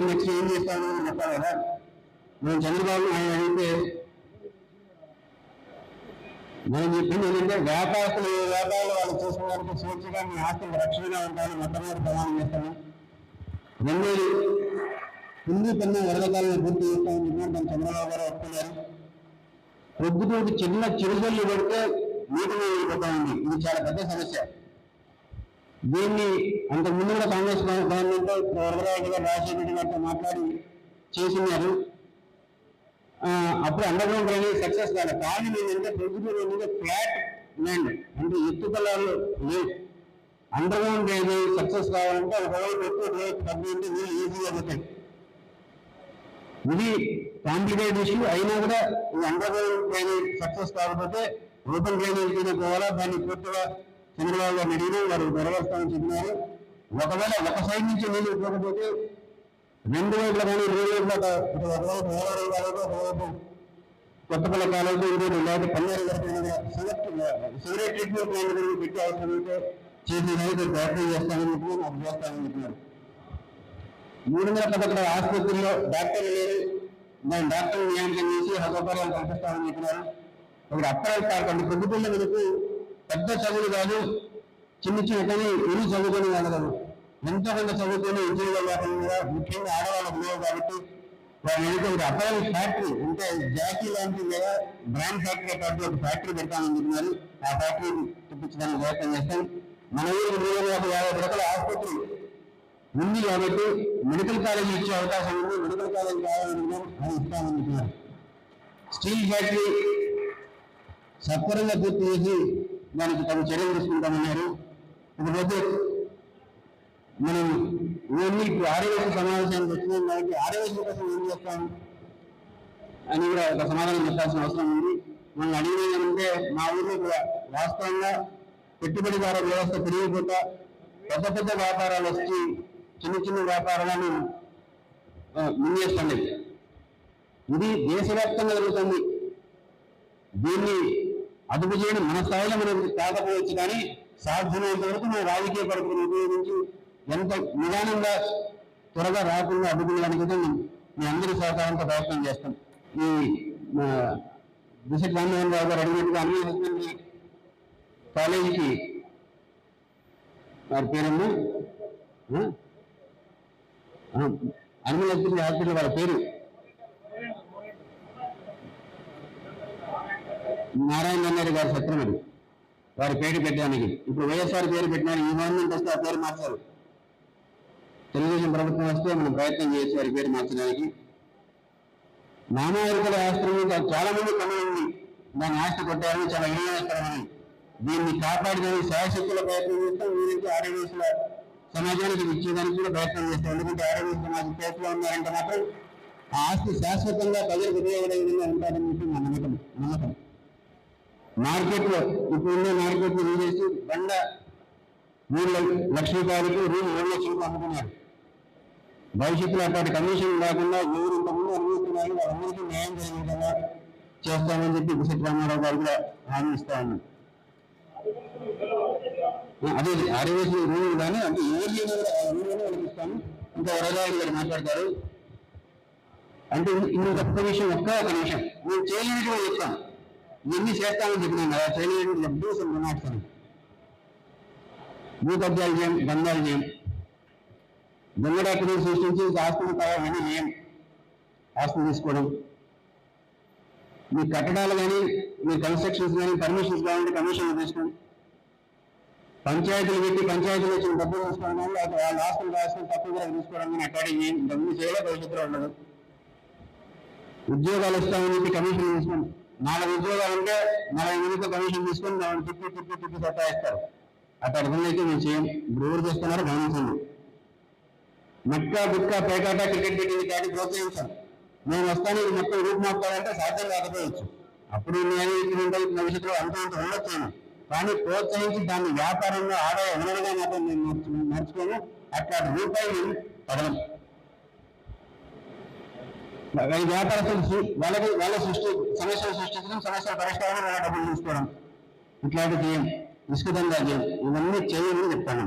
ఇప్పుడు నెక్స్ట్ ఏం చేస్తాను అని చెప్పాలి కదా? నేను చంద్రబాబు ఆయన అడిగితే నేను చెప్పింది ఏంటంటే వ్యాపారస్తులు ఏ వ్యాపారాలు వాళ్ళు చేసుకోవడానికి స్వేచ్ఛగా మీ ఆస్తులు రక్షణగా ఉంటాయని మొట్టమొదటి ప్రమాణం చేస్తాను. రెండోది హిందూ పెన్న వరదకాలను పూర్తి చేస్తామని చెప్పినట్టు మన చంద్రబాబు గారు ఒప్పుకున్నారు. ప్రొద్దుటోటి చిన్న చిరుజల్లు పడితే నీటి మీద ఇది చాలా పెద్ద సమస్య. దీన్ని అంతకు ముందు కూడా కాంగ్రెస్ గవర్నమెంట్ వరదరాజు గారు రాజశేఖర రెడ్డి గారితో మాట్లాడి చేసినారు. అప్పుడు అండర్ గ్రౌండ్ డ్రైనేజ్ సక్సెస్ కాదు కారణం ఏంటంటే ప్రొద్దుటూరు అనేది ఫ్లాట్ ల్యాండ్ అంటే ఎత్తుకలాలు లేవు. అండర్ గ్రౌండ్ డ్రైనేజ్ సక్సెస్ కావాలంటే ఒకవైపు ఎక్కువ రేట్ తగ్గింటే నీళ్ళు ఈజీగా పోతాయి. ఇది కాంప్లికేటెడ్ ఇష్యూ. అయినా కూడా ఈ అండర్ గ్రౌండ్ డ్రైనేజ్ సక్సెస్ కాకపోతే ఓపెన్ డ్రైనేజ్ కింద పోవాలా? దాన్ని పూర్తిగా చంద్రబాబు గారు అడిగిన వారు నెరవేరుస్తామని చెప్పినారు. ఒకవేళ ఒక సైడ్ నుంచి నీళ్ళు ఇవ్వకపోతే రెండు వైపుల కానీ ఇరవై వైపుల ఒకవైపు కొత్తపల్లి కాలేదు ఇంకోటి లేదా పన్నెండు వరకు సిగరెట్ ట్రీట్మెంట్ ప్లాన్ గురించి పెట్టే అవసరం ఉంటే చేసి రైతు ప్రయత్నం చేస్తామని చెప్పి నాకు చేస్తామని చెప్పినారు. మూడు వందల పదకొండు ఆసుపత్రిలో డాక్టర్లు లేరు. దాని డాక్టర్ నియామకం చేసి సౌకర్యాలు కల్పిస్తామని చెప్పినారు. ఇక్కడ అప్పరాలు కాకుండా ప్రభుత్వంలో మనకు పెద్ద చదువులు కాదు చిన్న చిన్న కానీ ఇల్లు చదువుకొని వెళ్ళగలరు ఎంతో కొంత చదువుకొని ఉద్యోగ వ్యాపారంగా ముఖ్యంగా ఆడవాళ్ళకు లేవు కాబట్టి వాళ్ళు ఏంటంటే ఒక ఫ్యాక్టరీ అంటే జాకీ లాంటి లేదా బ్రాండ్ ఫ్యాక్టరీ కాబట్టి ఒక ఫ్యాక్టరీ పెడతామని ఆ ఫ్యాక్టరీ తెప్పించడానికి ప్రయత్నం చేస్తాం. మన ఊరికి మూడు వందల యాభై యాభై రకాల ఆసుపత్రి ఉంది కాబట్టి మెడికల్ కాలేజీ ఇచ్చే అవకాశం ఉంది. మెడికల్ కాలేజీ కావాలనుకున్నాం అది ఇస్తామని స్టీల్ ఫ్యాక్టరీ సత్వరంగా పూర్తి చేసి దానికి తగు చర్యలు తీసుకుంటామన్నారు. ఇకపోతే మనం ఓన్లీ ఇప్పుడు ఆరోగ్య సమావేశానికి వచ్చినాం దానికి ఆరోగ్యం కోసం ఏం చేస్తాం అని కూడా ఒక సమాధానం చెప్పాల్సిన అవసరం ఉంది. మనం అడిగినది అంటే మా ఊర్లో కూడా వాస్తవంగా పెట్టుబడిదార వ్యవస్థ పెరిగిపోతా పెద్ద పెద్ద వ్యాపారాలు వచ్చి చిన్న చిన్న వ్యాపారాలను ఆ, ఇది దేశవ్యాప్తంగా జరుగుతుంది. దీన్ని అదుపు చేయడం మన స్థాయిలో మనం కాకపోవచ్చు కానీ సాధ్యమైనంత వరకు మన రాజకీయ పద్ధతిని ఉపయోగించి ఎంత నిదానంగా త్వరగా రాకుండా అదుపు అయితే మీ అందరి సహకారంతో ప్రయత్నం చేస్తాం ఈ మా బిషప్ రామ్మోహన్ రావు గారు అడిగినట్టుగా అన్ని కాలేజీకి వారి పేరమ్మా? ఆ? హాస్పిటల్ వాళ్ళ పేరు నారాయణ అన్నారు గారి సత్యమని వారి పేరు పెట్టడానికి. ఇప్పుడు వైఎస్ఆర్ పేరు పెట్టినారు ఈ గవర్నమెంట్ వస్తే ఆ పేరు మార్చారు. తెలుగుదేశం ప్రభుత్వం వస్తే మనం ప్రయత్నం చేసి వారి పేరు మార్చడానికి. నానాయకుల ఆశ్రమం చాలా మంది కమలు దాన్ని ఆస్తి కొట్టారని చాలా వినియోగకరమని దీన్ని కాపాడడానికి శాయశక్తుల ప్రయత్నం చేస్తాం. వీరికి ఆరోగ్యశ్ల సమాజానికి ఇచ్చేదానికి కూడా ప్రయత్నం చేస్తాం. ఎందుకంటే ఆరోగ్య సమాజం చేతిలో ఉన్నారంటే మాత్రం ఆ ఆస్తి శాశ్వతంగా ప్రజలకు ఉపయోగపడే విధంగా ఉంటారని చెప్పి నా నమ్మకం. నమ్మకం. మార్కెట్లో ఇప్పుడు ఉన్న మార్కెట్లో చేసి బండ మూడు లక్షల రూపాయలకు రూమ్ మూడు లక్షలకు అమ్ముకున్నారు భవిష్యత్తులో అట్లాంటి కమిషన్ లేకుండా ఎవరు ఇంతకుముందు అనుభవిస్తున్నారు వాళ్ళందరికీ న్యాయం జరిగే విధంగా చేస్తామని చెప్పి బిసెట్ రామారావు గారు కూడా హామీ ఇస్తా ఉన్నాం అదే ఆర్యవేసి రూల్ కానీ అంటే ఏరియా రూల్ వాళ్ళకి ఇంకా వరదాయి గారు మాట్లాడతారు. అంటే ఇంకొక విషయం ఒక్క ఒక నిమిషం. మేము చేయలేని కూడా చెప్తాను. ఇవన్నీ చేస్తామని చెప్పినాను కదా ట్రైనింగ్ డబ్బు మాట్లాడతాను భూకబ్జాలు చేయం దందాలు చేయం దొంగ సృష్టించి ఆస్తులు కావాలని నియం. ఆస్తులు తీసుకోవడం. మీ కట్టడాలు కానీ మీ కన్స్ట్రక్షన్స్ కానీ పర్మిషన్స్ కావాలంటే కమిషన్లు తీసుకోండి. పంచాయతీలు పెట్టి పంచాయతీలు వచ్చిన డబ్బులు తీసుకోవడం కానీ వాళ్ళ ఆస్తులు రాసుకుని తక్కువ ధరకు తీసుకోవడం కానీ అట్లాంటి చేయం డబ్బులు చేయలే భవిష్యత్తులో ఉండదు. ఉద్యోగాలు ఇస్తామని చెప్పి కమిషన్ తీసుకోండి. నాలుగు ఉద్యోగాలు ఉంటే నలభై మందితో కమిషన్ తీసుకొని దాన్ని తిప్పి తిప్పి తిప్పి సత్తాయిస్తారు అట్లా పనులు అయితే మేము చేయం. ఇప్పుడు ఎవరు చేస్తున్నారో? గమనించండి. మట్కా గుట్కా పేకాట క్రికెట్ పెట్టింది కాబట్టి ప్రోత్సహించాం నేను వస్తాను ఇది మొత్తం రూపుమాపుతానంటే సాధ్యం కాకపోవచ్చు. అప్పుడు నేను ఇక్కడ ఉంటాయి భవిష్యత్తులో అంత అంత ఉండొచ్చాను కానీ ప్రోత్సహించి దాన్ని వ్యాపారంలో ఆదాయ వనరుగా మాత్రం నేను మార్చుకోను. అట్లాంటి రూపాయలు పడడం వ్యాపారస్తులు వాళ్ళకి వాళ్ళ సృష్టి సమస్యలు సృష్టించడం సమస్యల పరిష్కారం వాళ్ళ డబ్బులు తీసుకోవడం. ఇట్లాంటివి చేయం ఇసుక దందా చేయం ఇవన్నీ చేయమని చెప్తాను.